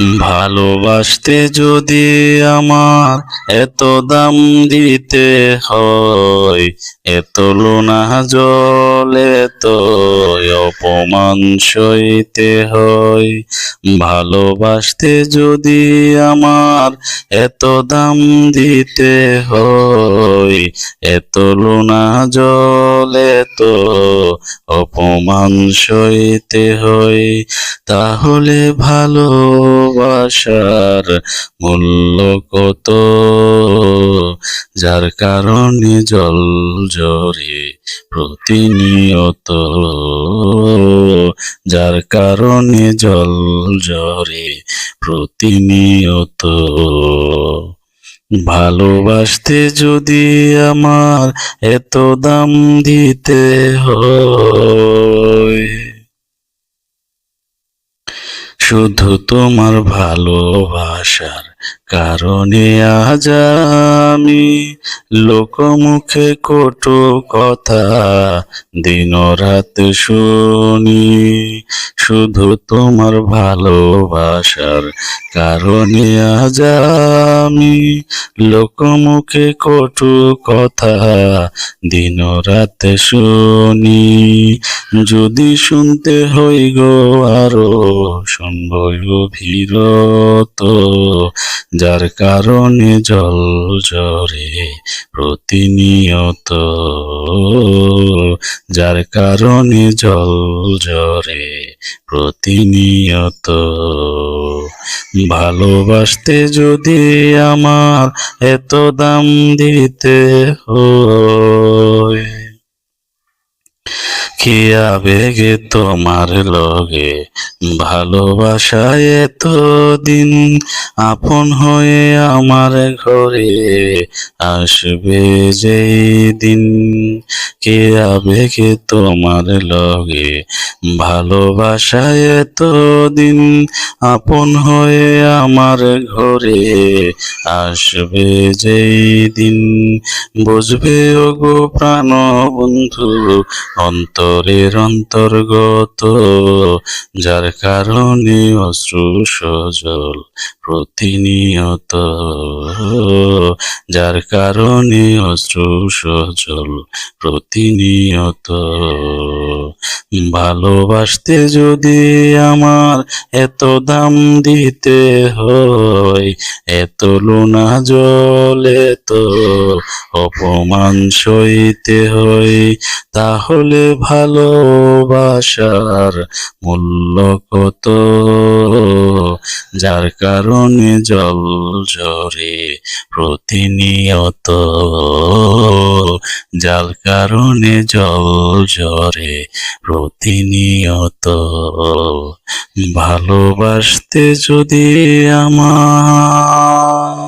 ভালোবাসতে যদি আমার এত দাম দিতে হয়, এত লোনা জলে তো অপমান সইতে হয়। ভালোবাসতে যদি আমার এত দাম দিতে হয়, এত লোনা জলে তো অপমান সইতে হয়। তাহলে ভালোবাসার মূল্য কত? যার কারণে জল জরে প্রতিনিয়ত। যার কারণে জল জরে প্রতিনিয়ত। ভালোবাসতে যদি আমার এত দাম দিতে হয় শুধু তোমার ভালোবাসার কারণে আজ আমি লোকমুখে কটু কথা দিন রাত শুনি। শুধু তোমার ভালোবাসার কারণে আজ আমি লোকমুখে কটু কথা দিন রাত শুনি। যদি শুনতে হই গো আরও, শুনবই অভিরত যার কারণে জল জরে প্রতিনিয়ত। যার কারণে জল জরে প্রতিনিয়ত। ভালোবাসতে যদি আমার এত দাম দিতে হয় কি আবেগে তোমার লগে। ভালোবাসায় তো এতদিন আপন হয়ে আমার ঘরে আসবে যেই দিন। কে আবেগে তোমার লগে। ভালোবাসায় তো এতদিন আপন হয়ে আমার ঘরে আসবে যেই দিন। বুঝবে ওগো প্রাণ বন্ধু অন্তরের অন্তর্গত যার কারণে অশ্রু সজল প্রতিনিয়ত যার কারণে অশ্রু সজল প্রতিনিয়ত। ভালোবাসতে যদি আমার এত দাম দিতে হয়, এত লোনা জলে তো অপমান সইতে হয়। তাহলে ভালোবাসার মূল্য কত? যার কারণে জল জরে প্রতিনিয়ত যার কারণে জল ঝরে প্রতিনিয়ত। ভালোবাসতে যদি আমার